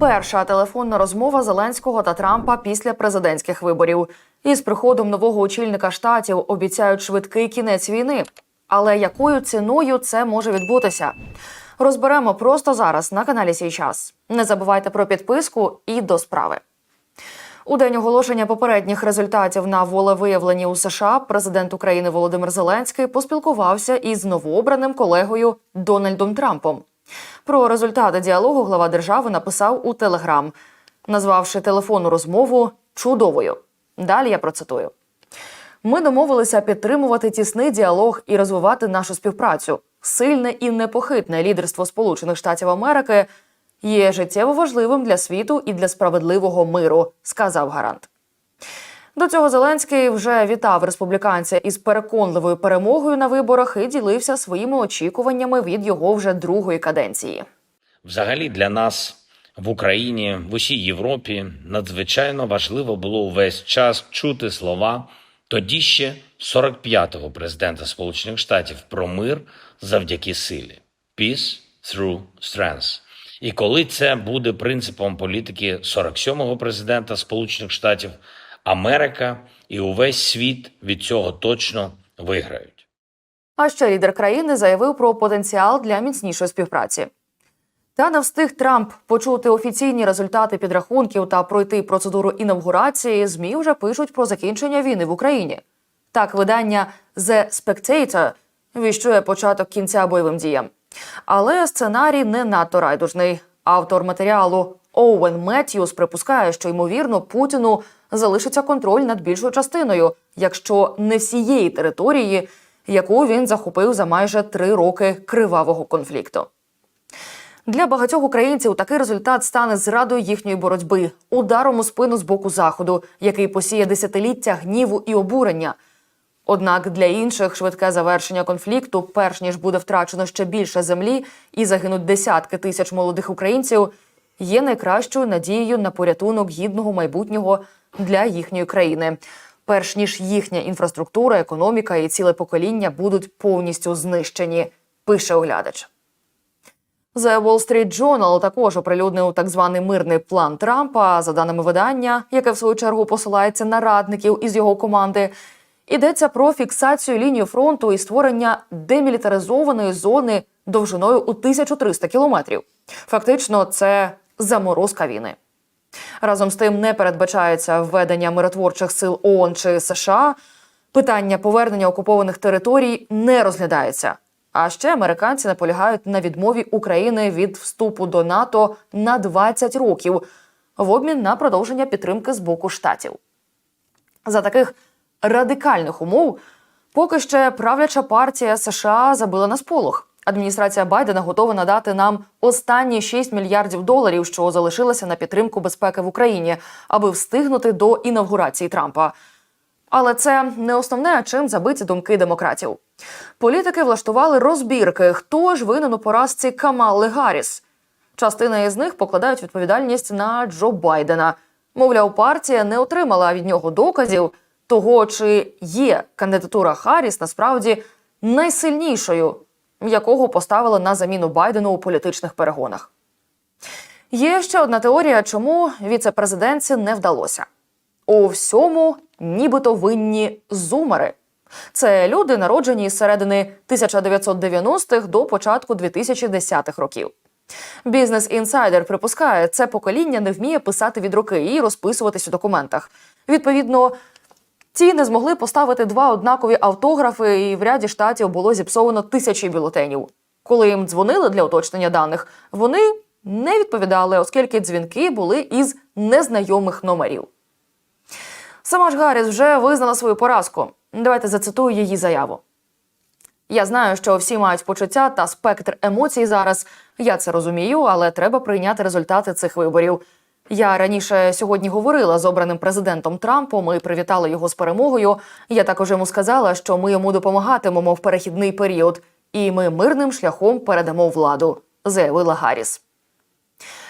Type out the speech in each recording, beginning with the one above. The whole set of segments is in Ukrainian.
перша телефонна розмова Зеленського та Трампа після президентських виборів. Із приходом нового очільника штатів обіцяють швидкий кінець війни. Але якою ціною це може відбутися? Розберемо просто зараз на каналі Сій час. Не забувайте про підписку і до справи. У день оголошення попередніх результатів на волевиявленні у США президент України Володимир Зеленський поспілкувався із новообраним колегою Дональдом Трампом. Про результати діалогу глава держави написав у Телеграм, назвавши телефонну розмову чудовою. Далі я процитую. Ми домовилися підтримувати тісний діалог і розвивати нашу співпрацю. Сильне і непохитне лідерство Сполучених Штатів Америки є життєво важливим для світу і для справедливого миру, сказав гарант. До цього Зеленський вже вітав республіканця із переконливою перемогою на виборах і ділився своїми очікуваннями від його вже другої каденції. Взагалі для нас в Україні, в усій Європі надзвичайно важливо було увесь час чути слова тоді ще 45-го президента Сполучених Штатів про мир завдяки силі Peace through strength. І коли це буде принципом політики 47-го президента Сполучених Штатів, Америка і увесь світ від цього точно виграють. А ще лідер країни заявив про потенціал для міцнішої співпраці. Та не встиг Трамп почути офіційні результати підрахунків та пройти процедуру інавгурації. Змі вже пишуть про закінчення війни в Україні. Так, видання The Spectator віщує початок кінця бойовим діям. Але сценарій не надто райдужний. Автор матеріалу Оуен Меттьюс припускає, що ймовірно Путіну залишиться контроль над більшою частиною, якщо не всієї території, яку він захопив за майже три роки кривавого конфлікту. Для багатьох українців такий результат стане зрадою їхньої боротьби, ударом у спину з боку заходу, який посіє десятиліття гніву і обурення. Однак для інших швидке завершення конфлікту, перш ніж буде втрачено ще більше землі і загинуть десятки тисяч молодих українців, є найкращою надією на порятунок гідного майбутнього для їхньої країни, перш ніж їхня інфраструктура, економіка і ціле покоління будуть повністю знищені, пише оглядач. The Wall Street Journal також оприлюднив так званий мирний план Трампа. За даними видання, яке в свою чергу посилається на радників із його команди. Йдеться про фіксацію лінії фронту і створення демілітаризованої зони довжиною у 1300 кілометрів. Фактично, це заморозка війни. Разом з тим не передбачається введення миротворчих сил ООН чи США. Питання повернення окупованих територій не розглядається. А ще американці наполягають на відмові України від вступу до НАТО на 20 років в обмін на продовження підтримки з боку штатів. За таких радикальних умов поки ще правляча партія США забила на сполох. Адміністрація Байдена готова надати нам останні 6 мільярдів доларів, що залишилося на підтримку безпеки в Україні, аби встигнути до інавгурації Трампа. Але це не основне, чим забиті думки демократів. Політики влаштували розбірки, хто ж винен у поразці Камали Гарріс. Частина із них покладають відповідальність на Джо Байдена. Мовляв, партія не отримала від нього доказів того, чи є кандидатура Харріс насправді найсильнішою, якого поставили на заміну Байдену у політичних перегонах. Є ще одна теорія, чому віце-президентці не вдалося. У всьому нібито винні зумери. Це люди, народжені з середини 1990-х до початку 2010-х років. Бізнес інсайдер припускає, це покоління не вміє писати від руки і розписуватись у документах. Відповідно, ті не змогли поставити два однакові автографи, і в ряді штатів було зіпсовано тисячі бюлетенів. Коли їм дзвонили для уточнення даних, вони не відповідали, оскільки дзвінки були із незнайомих номерів. Сама ж Гарріс вже визнала свою поразку. Давайте зацитую її заяву. Я знаю, що всі мають почуття та спектр емоцій зараз. Я це розумію, але треба прийняти результати цих виборів. Я раніше сьогодні говорила з обраним президентом Трампом. Ми привітали його з перемогою. Я також йому сказала, що ми йому допомагатимемо в перехідний період, і ми мирним шляхом передамо владу, заявила Гарріс.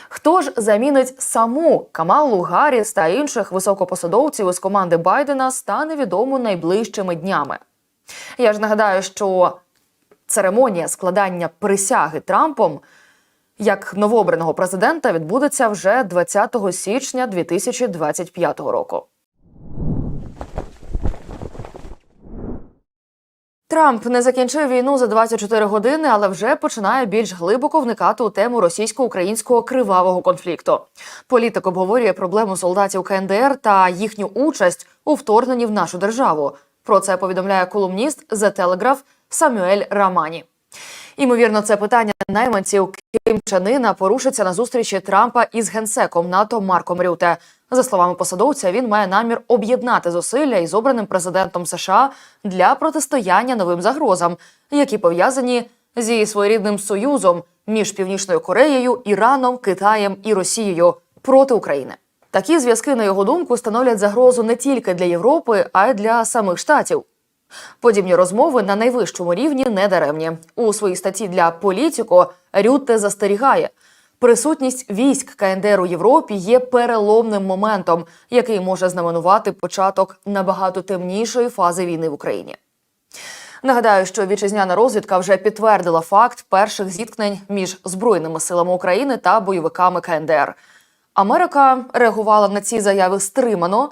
Хто ж замінить саму Камалу Гарріс та інших високопосадовців із команди Байдена, стане відомо найближчими днями. Я ж нагадаю, що церемонія складання присяги Трампом як новообраного президента відбудеться вже 20 січня 2025 року. Трамп не закінчив війну за 24 години, але вже починає більш глибоко вникати у тему російсько-українського кривавого конфлікту. Політик обговорює проблему солдатів КНДР та їхню участь у вторгненні в нашу державу. Про це повідомляє колумніст The Telegraph Самюель Рамані. Імовірно, це питання найманців Ким Чен Ына порушиться на зустрічі Трампа із генсеком НАТО Марком Рюте. За словами посадовця, він має намір об'єднати зусилля із обраним президентом США для протистояння новим загрозам, які пов'язані зі своєрідним союзом між Північною Кореєю, Іраном, Китаєм і Росією проти України. Такі зв'язки, на його думку, становлять загрозу не тільки для Європи, а й для самих штатів. Подібні розмови на найвищому рівні не даремні. У своїй статті для Політіко Рютте застерігає. Присутність військ КНДР у Європі є переломним моментом, який може знаменувати початок набагато темнішої фази війни в Україні. Нагадаю, що вітчизняна розвідка вже підтвердила факт перших зіткнень між збройними силами України та бойовиками КНДР. Америка реагувала на ці заяви стримано.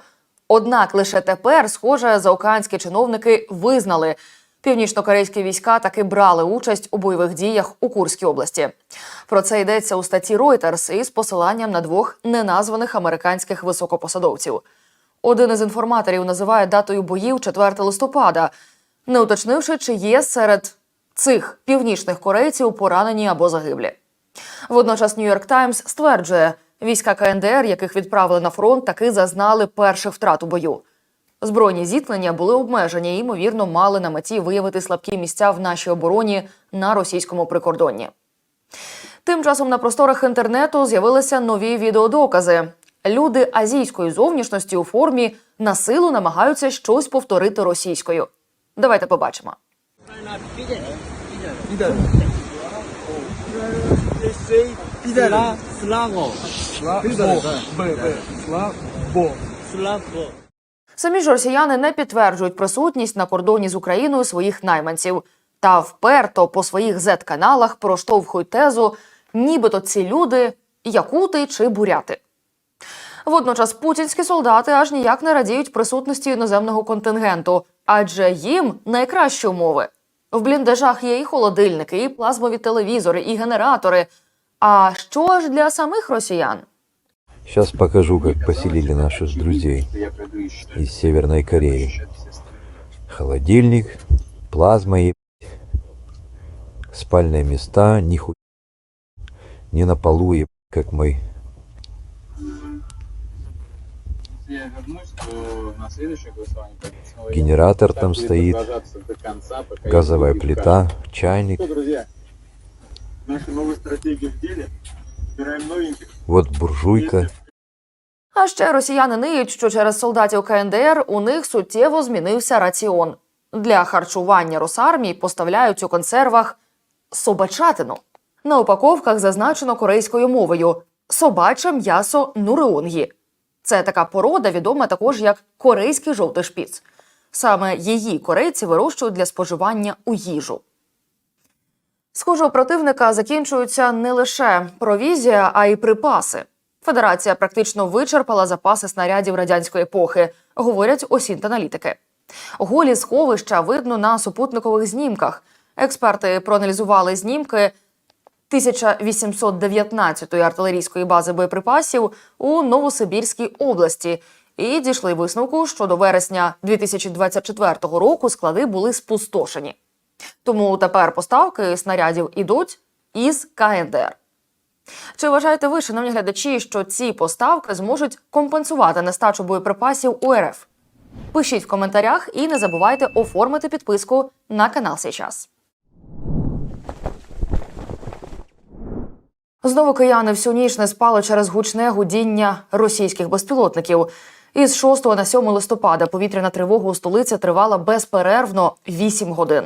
Однак лише тепер, схоже, заокеанські чиновники визнали, північнокорейські війська таки брали участь у бойових діях у Курській області. Про це йдеться у статті Reuters із посиланням на двох неназваних американських високопосадовців. Один із інформаторів називає датою боїв 4 листопада, не уточнивши, чи є серед цих північних корейців поранені або загиблі. Водночас Нью-Йорк Таймс стверджує, війська КНДР, яких відправили на фронт, таки зазнали перших втрат у бою. Збройні зіткнення були обмежені і, ймовірно, мали на меті виявити слабкі місця в нашій обороні на російському прикордонні. Тим часом на просторах інтернету з'явилися нові відеодокази. Люди азійської зовнішності у формі на силу намагаються щось повторити російською. Давайте побачимо. Пидор. Пидор. Славо. Славо. Славо. Самі ж росіяни не підтверджують присутність на кордоні з Україною своїх найманців та вперто по своїх зет-каналах проштовхують тезу, нібито ці люди якути чи буряти. Водночас путінські солдати аж ніяк не радіють присутності іноземного контингенту, адже їм найкращі умови. В бліндажах є і холодильники, і плазмові телевізори, і генератори. А що ж для самих росіян? Сейчас покажу, как поселили наших друзей из Северной Кореи. Холодильник, плазма и спальные места, нихуя. Не на полу, и как мы. Генератор я. там стоит, продолжаться до конца, пока газовая плита, чайник. Что, друзья, наша новая стратегия в деле. Собираем новеньких. Вот буржуйка. А ще росіяни ниють, що через солдатів КНДР у них суттєво змінився раціон. Для харчування Росармії поставляють у консервах собачатину. На упаковках зазначено корейською мовою собаче м'ясо нуреонгі. Це така порода, відома також як корейський жовтий шпіц. Саме її корейці вирощують для споживання у їжу. Схоже, у противника закінчуються не лише провізія, а й припаси. Федерація практично вичерпала запаси снарядів радянської епохи, говорять осінт-аналітики. Голі сховища видно на супутникових знімках. Експерти проаналізували знімки 1819-ї артилерійської бази боєприпасів у Новосибірській області і дійшли висновку, що до вересня 2024 року склади були спустошені. Тому тепер поставки снарядів ідуть із КНДР. Чи вважаєте ви, шановні глядачі, що ці поставки зможуть компенсувати нестачу боєприпасів у РФ? Пишіть в коментарях і не забувайте оформити підписку на канал Сейчас. Знову кияни всю ніч не спали через гучне гудіння російських безпілотників. Із 6 на 7 листопада повітряна тривога у столиці тривала безперервно 8 годин.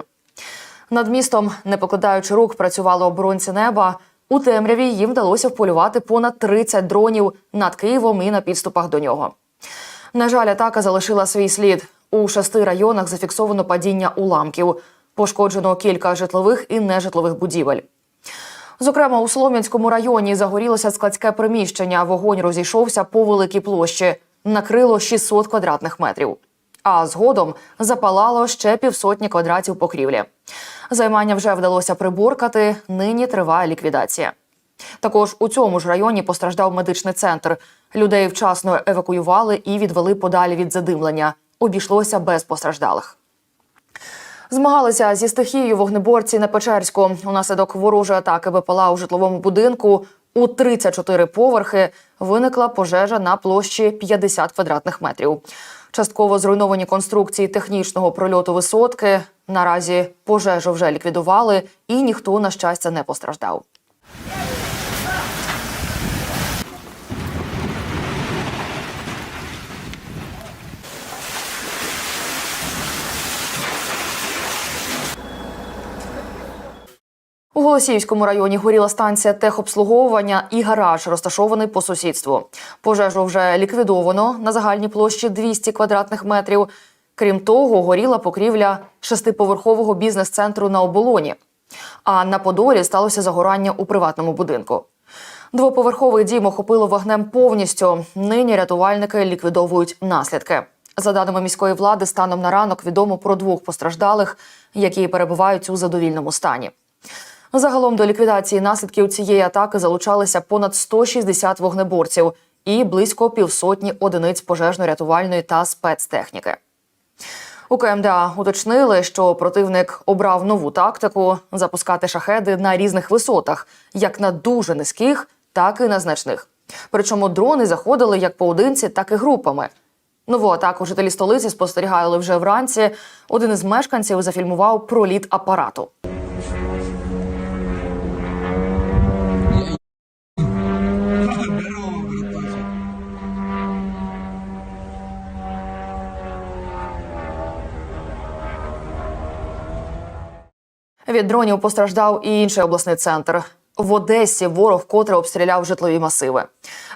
Над містом, не покладаючи рук, працювали оборонці неба. У темряві їм вдалося вполювати понад 30 дронів над Києвом і на підступах до нього. На жаль, атака залишила свій слід. У шести районах зафіксовано падіння уламків. Пошкоджено кілька житлових і нежитлових будівель. Зокрема, у Солом'янському районі загорілося складське приміщення. Вогонь розійшовся по великій площі, накрило 600 квадратних метрів. А згодом запалало ще півсотні квадратів покрівлі. Займання вже вдалося приборкати. Нині триває ліквідація. Також у цьому ж районі постраждав медичний центр. Людей вчасно евакуювали і відвели подалі від задимлення. Обійшлося без постраждалих. Змагалися зі стихією вогнеборці на Печерську. Унаслідок ворожої атаки БПЛА у житловому будинку у 34 поверхи виникла пожежа на площі 50 квадратних метрів. Частково зруйновані конструкції технічного прольоту висотки. Наразі пожежу вже ліквідували, і ніхто, на щастя, не постраждав. Голосіївському районі горіла станція техобслуговування і гараж, розташований по сусідству. Пожежу вже ліквідовано на загальній площі 200 квадратних метрів. Крім того, горіла покрівля шестиповерхового бізнес-центру на оболоні. А на Подолі сталося загорання у приватному будинку. Двоповерховий дім охопило вогнем повністю. Нині рятувальники ліквідовують наслідки. За даними міської влади, станом на ранок відомо про двох постраждалих, які перебувають у задовільному стані. Загалом до ліквідації наслідків цієї атаки залучалися понад 160 вогнеборців і близько півсотні одиниць пожежно-рятувальної та спецтехніки. У КМДА уточнили, що противник обрав нову тактику запускати шахеди на різних висотах, як на дуже низьких, так і на значних. Причому дрони заходили як поодинці, так і групами. Нову атаку жителі столиці спостерігали вже вранці. Один із мешканців зафільмував проліт апарату. Від дронів постраждав і інший обласний центр. В Одесі ворог котре обстріляв житлові масиви.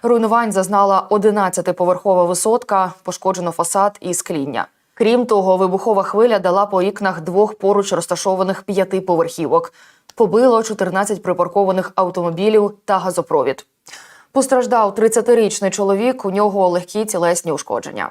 Руйнувань зазнала 11-поверхова висотка, пошкоджено фасад і скління. Крім того, вибухова хвиля дала по вікнах двох поруч розташованих п'ятиповерхівок. Побило 14 припаркованих автомобілів та газопровід. Постраждав 30-річний чоловік. У нього легкі тілесні ушкодження.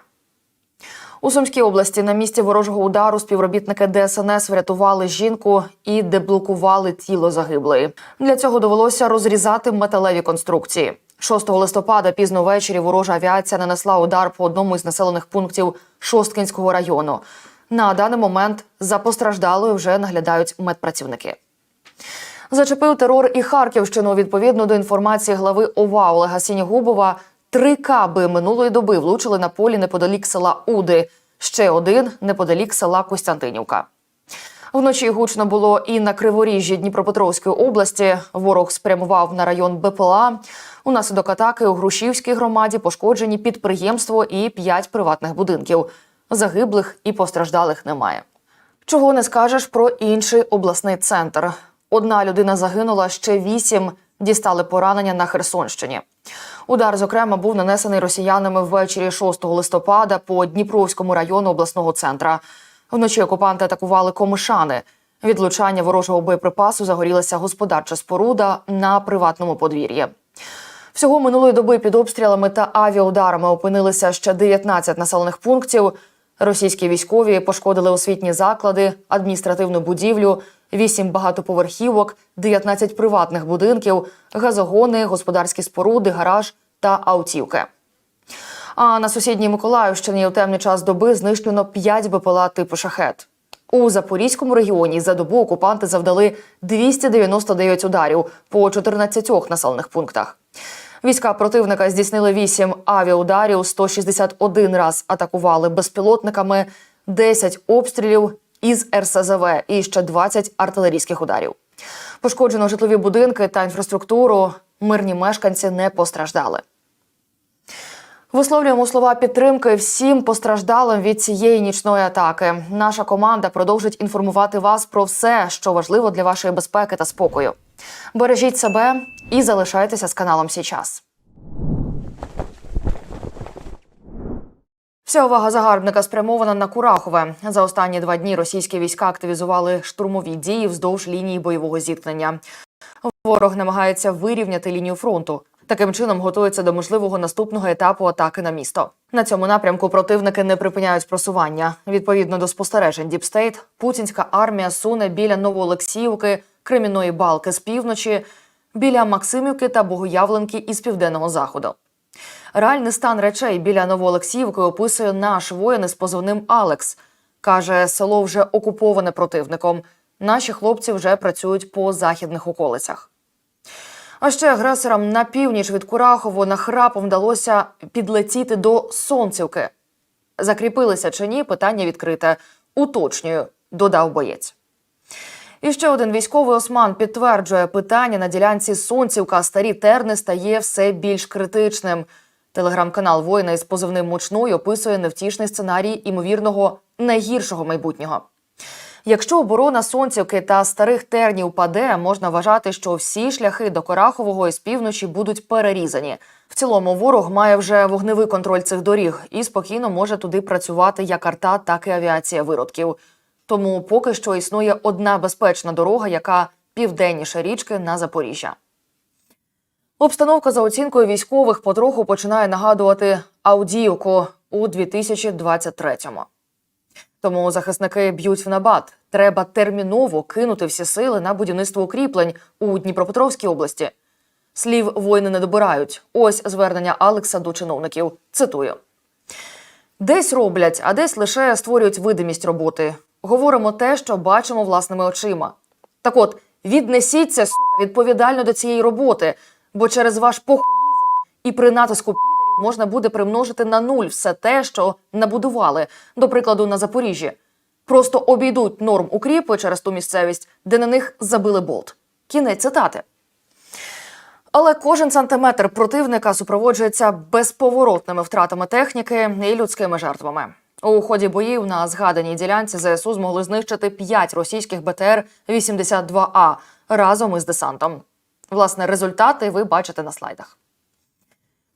У Сумській області на місці ворожого удару співробітники ДСНС врятували жінку і деблокували тіло загиблої. Для цього довелося розрізати металеві конструкції. 6 листопада пізно ввечері ворожа авіація нанесла удар по одному із населених пунктів Шосткінського району. На даний момент за постраждалою вже наглядають медпрацівники. Зачепив терор і Харківщину. Відповідно до інформації глави ОВА Олега Сінігубова, три каби минулої доби влучили на полі неподалік села Уди. Ще один неподалік села Костянтинівка. Вночі гучно було і на криворіжжі Дніпропетровської області. Ворог спрямував на район БПЛА. Унаслідок атаки у Грушівській громаді пошкоджені підприємство і п'ять приватних будинків. Загиблих і постраждалих немає. Чого не скажеш про інший обласний центр. Одна людина загинула, ще вісім дістали поранення на Херсонщині. Удар, зокрема, був нанесений росіянами ввечері 6 листопада по Дніпровському району обласного центра. Вночі окупанти атакували комишани. Від влучання ворожого боєприпасу загорілася господарча споруда на приватному подвір'ї. Всього минулої доби під обстрілами та авіаударами опинилися ще 19 населених пунктів. Російські військові пошкодили освітні заклади, адміністративну будівлю, 8 багатоповерхівок, 19 приватних будинків, газогони, господарські споруди, гараж та автівки. А на сусідній Миколаївщині у темний час доби знищено 5 БПЛА типу шахет. У Запорізькому регіоні за добу окупанти завдали 299 ударів по 14 населених пунктах. Війська противника здійснили 8 авіаударів, 161 раз атакували безпілотниками, 10 обстрілів із РСЗВ і ще 20 артилерійських ударів. Пошкоджено житлові будинки та інфраструктуру. Мирні мешканці не постраждали. Висловлюємо слова підтримки всім постраждалим від цієї нічної атаки. Наша команда продовжить інформувати вас про все, що важливо для вашої безпеки та спокою. Бережіть себе і залишайтеся з каналом Січас. Вся увага загарбника спрямована на Курахове. За останні два дні російські війська активізували штурмові дії вздовж лінії бойового зіткнення. Ворог намагається вирівняти лінію фронту. Таким чином готується до можливого наступного етапу атаки на місто. На цьому напрямку противники не припиняють просування. Відповідно до спостережень Діпстейт, путінська армія суне біля Новоолексіївки, Кремінної балки з півночі, біля Максимівки та Богоявленки із південного заходу. Реальний стан речей біля Новоолексіївки описує наш воїн із позивним Алекс. Каже, село вже окуповане противником. Наші хлопці вже працюють по західних околицях. А ще агресорам на північ від Курахово нахрапом вдалося підлетіти до Сонцівки. Закріпилися чи ні, питання відкрите. Уточнюю, додав боєць. І ще один військовий осман підтверджує, питання на ділянці Сонцівка старі терни стає все більш критичним. Телеграм-канал воїна із позивним мучной описує невтішний сценарій імовірного найгіршого майбутнього. Якщо оборона Сонцівки та старих тернів паде, можна вважати, що всі шляхи до Корахового із півночі будуть перерізані. В цілому ворог має вже вогневий контроль цих доріг і спокійно може туди працювати як арта, так і авіація виродків. Тому поки що існує одна безпечна дорога, яка південніше річки на Запоріжжя. Обстановка за оцінкою військових потроху починає нагадувати Авдіївку у 2023-му. Тому захисники б'ють в набат. Треба терміново кинути всі сили на будівництво укріплень у Дніпропетровській області. Слів воїни не добирають. Ось звернення Алекса до чиновників. Цитую: десь роблять, а десь лише створюють видимість роботи. Говоримо те, що бачимо власними очима. Так от, віднесіться сука, відповідально до цієї роботи, бо через ваш похуїзм і при натиску підерів можна буде примножити на нуль все те, що набудували, до прикладу, на Запоріжжі. Просто обійдуть норм укріпи через ту місцевість, де на них забили болт. Кінець цитати. Але кожен сантиметр противника супроводжується безповоротними втратами техніки і людськими жертвами. У ході боїв на згаданій ділянці ЗСУ змогли знищити 5 російських БТР-82А разом із десантом. Власне, результати ви бачите на слайдах.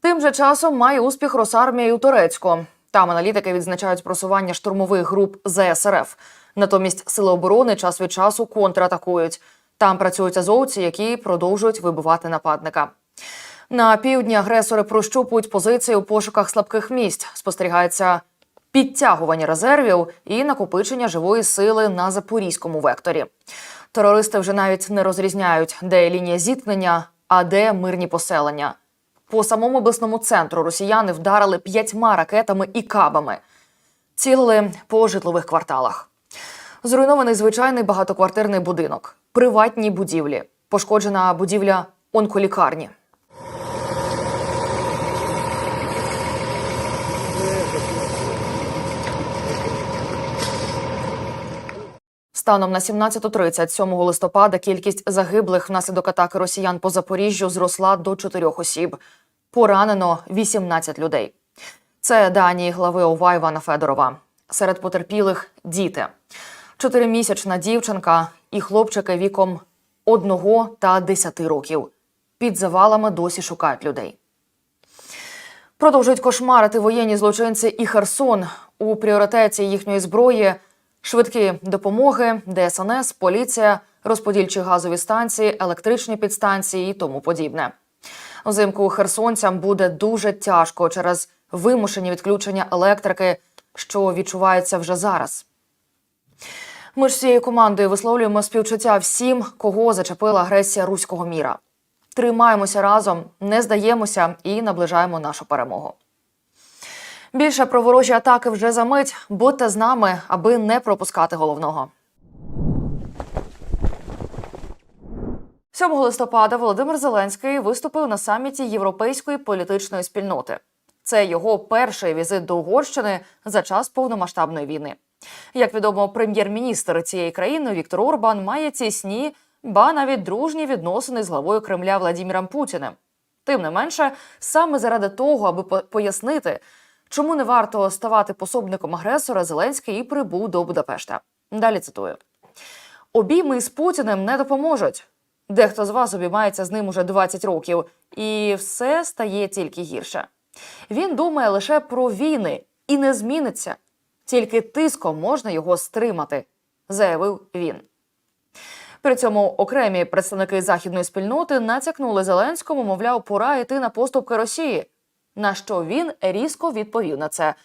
Тим же часом має успіх Росармія у Турецьку. Там аналітики відзначають просування штурмових груп ЗСРФ. Натомість сили оборони час від часу контратакують. Там працюють азовці, які продовжують вибивати нападника. На півдні агресори прощупують позиції у пошуках слабких місць. Спостерігається підтягування резервів і накопичення живої сили на запорізькому векторі. Терористи вже навіть не розрізняють, де лінія зіткнення, а де мирні поселення. По самому обласному центру росіяни вдарили п'ятьма ракетами і кабами. Цілили по житлових кварталах. Зруйнований звичайний багатоквартирний будинок, приватні будівлі, пошкоджена будівля онколікарні. Станом на 17.30 7 листопада кількість загиблих внаслідок атаки росіян по Запоріжжю зросла до 4 осіб. Поранено 18 людей. Це дані глави ОВА Івана Федорова. Серед потерпілих діти. Чотиримісячна дівчинка і хлопчики віком одного та 10 років. Під завалами досі шукають людей. Продовжують кошмарити воєнні злочинці і Херсон у пріоритеті їхньої зброї. Швидкі допомоги, ДСНС, поліція, розподільчі газові станції, електричні підстанції і тому подібне. Взимку херсонцям буде дуже тяжко через вимушені відключення електрики, що відчувається вже зараз. Ми ж всією командою висловлюємо співчуття всім, кого зачепила агресія руського міра. Тримаємося разом, не здаємося і наближаємо нашу перемогу. Більше про ворожі атаки вже за мить. Будьте з нами, аби не пропускати головного. 7 листопада Володимир Зеленський виступив на саміті Європейської політичної спільноти. Це його перший візит до Угорщини за час повномасштабної війни. Як відомо, прем'єр-міністр цієї країни Віктор Орбан має тісні, ба навіть дружні відносини з главою Кремля Владіміром Путіним. Тим не менше, саме заради того, аби пояснити, чому не варто ставати пособником агресора, Зеленський і прибув до Будапешта. Далі цитую: обійми з Путіним не допоможуть. Дехто з вас обіймається з ним уже 20 років, і все стає тільки гірше. Він думає лише про війни і не зміниться. Тільки тиском можна його стримати, заявив він. При цьому окремі представники західної спільноти натякнули Зеленському, мовляв, пора йти на поступки Росії. На що він різко відповів на це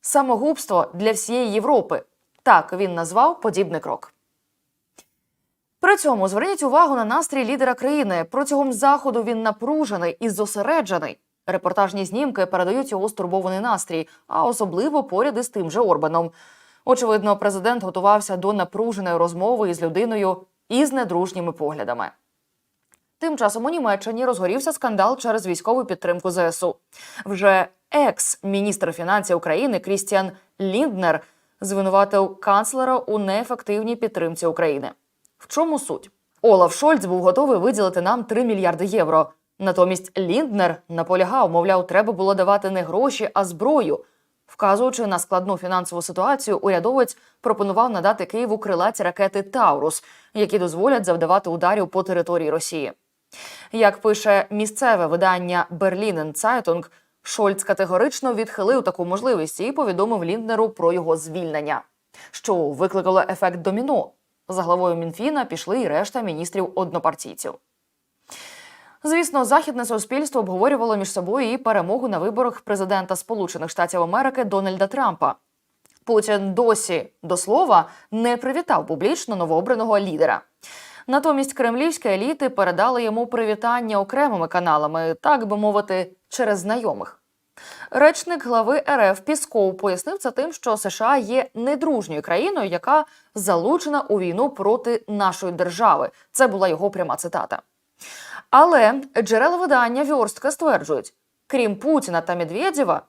самогубство для всієї Європи. Так він назвав подібний крок. При цьому зверніть увагу на настрій лідера країни. Протягом заходу він напружений і зосереджений. Репортажні знімки передають його стурбований настрій, а особливо поряд із тим же Орбаном. Очевидно, президент готувався до напруженої розмови із людиною із недружніми поглядами. Тим часом у Німеччині розгорівся скандал через військову підтримку ЗСУ. Вже екс-міністр фінансів України Крістіан Лінднер звинуватив канцлера у неефективній підтримці України. В чому суть? Олаф Шольц був готовий виділити нам 3 мільярди євро. Натомість Лінднер наполягав, мовляв, треба було давати не гроші, а зброю. Вказуючи на складну фінансову ситуацію, урядовець пропонував надати Києву крилаті ракети Таурус, які дозволять завдавати ударів по території Росії. Як пише місцеве видання Berlinen Zeitung, Шольц категорично відхилив таку можливість і повідомив Лінднеру про його звільнення, що викликало ефект доміно. За главою Мінфіна пішли і решта міністрів однопартійців. Звісно, західне суспільство обговорювало між собою і перемогу на виборах президента Сполучених Штатів Америки Дональда Трампа. Путін досі до слова не привітав публічно новообраного лідера. Натомість кремлівські еліти передали йому привітання окремими каналами, так би мовити, через знайомих. Речник глави РФ Пісков пояснив це тим, що США є недружньою країною, яка залучена у війну проти нашої держави. Це була його пряма цитата. Але джерела видання Вьорстка стверджують, крім Путіна та Медведєва,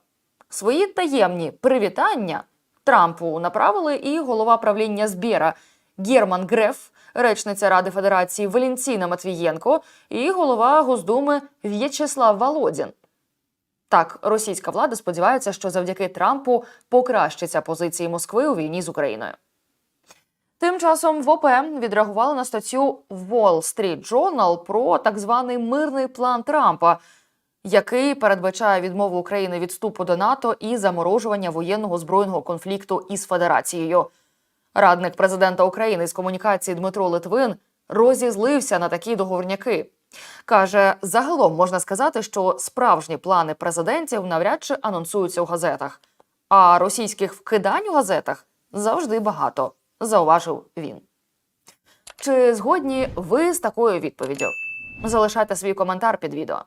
свої таємні привітання Трампу направили і голова правління Збєра Герман Греф, речниця Ради Федерації Валентіна Матвієнко і голова Госдуми В'ячеслав Володін. Так, російська влада сподівається, що завдяки Трампу покращаться позиції Москви у війні з Україною. Тим часом в ОП відреагували на статтю Wall Street Journal про так званий мирний план Трампа, який передбачає відмову України від вступу до НАТО і заморожування воєнного збройного конфлікту із Федерацією. Радник президента України з комунікації Дмитро Литвин розізлився на такі договорняки. Каже, загалом можна сказати, що справжні плани президентів навряд чи анонсуються у газетах, а російських вкидань у газетах завжди багато, зауважив він. Чи згодні ви з такою відповіддю? Залишайте свій коментар під відео.